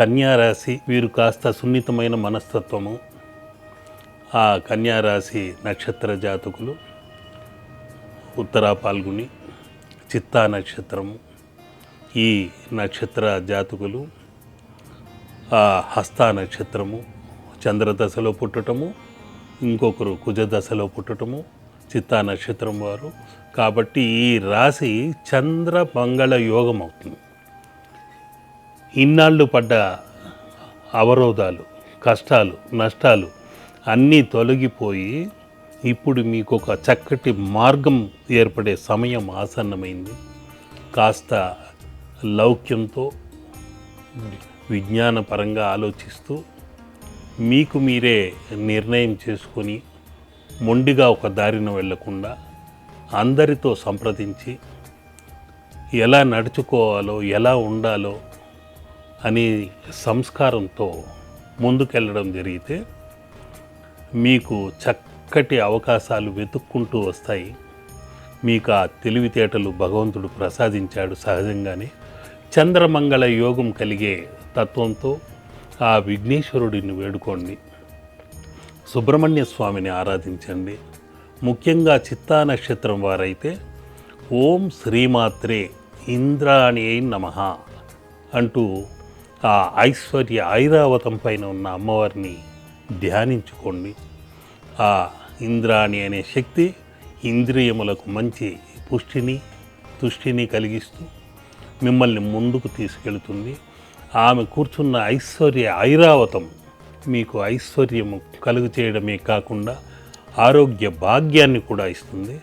కన్యారాశి వీరు కాస్త సున్నితమైన మనస్తత్వము. ఆ కన్యారాశి నక్షత్ర జాతకులు ఉత్తరా పాల్గొని చిత్తా నక్షత్రము. ఈ నక్షత్ర జాతకులు ఆ హస్త నక్షత్రము. చంద్రదశలో పుట్టటము ఇంకొకరు కుజ దశలో పుట్టటము చిత్తా నక్షత్రం వారు. కాబట్టి ఈ రాశి చంద్ర మంగళ యోగం అవుతుంది. ఇన్నాళ్ళు పడ్డ అవరోధాలు కష్టాలు నష్టాలు అన్నీ తొలగిపోయి ఇప్పుడు మీకు ఒక చక్కటి మార్గం ఏర్పడే సమయం ఆసన్నమైంది. కాస్త లౌక్యంతో విజ్ఞానపరంగా ఆలోచిస్తూ మీకు మీరే నిర్ణయం చేసుకొని మొండిగా ఒక దారిన వెళ్ళకుండా అందరితో సంప్రదించి ఎలా నడుచుకోవాలో ఎలా ఉండాలో అనే సంస్కారంతో ముందుకెళ్ళడం జరిగితే మీకు చక్కటి అవకాశాలు వెతుక్కుంటూ వస్తాయి. మీకు ఆ తెలివితేటలు భగవంతుడు ప్రసాదించాడు సహజంగానే. చంద్రమంగళ యోగం కలిగే తత్వంతో ఆ విఘ్నేశ్వరుడిని వేడుకోండి. సుబ్రహ్మణ్య స్వామిని ఆరాధించండి. ముఖ్యంగా చిత్తా నక్షత్రం వారైతే ఓం శ్రీమాత్రే ఇంద్రాణి నమ అంటూ ఆ ఐశ్వర్య ఐరావతం పైన ఉన్న అమ్మవారిని ధ్యానించుకోండి. ఆ ఇంద్రాణి అనే శక్తి ఇంద్రియములకు మంచి పుష్టిని తుష్టిని కలిగిస్తూ మిమ్మల్ని ముందుకు తీసుకెళ్తుంది. ఆమె కూర్చున్న ఐశ్వర్య ఐరావతం మీకు ఐశ్వర్యము కలుగు చేయడమే కాకుండా ఆరోగ్య భాగ్యాన్ని కూడా ఇస్తుంది.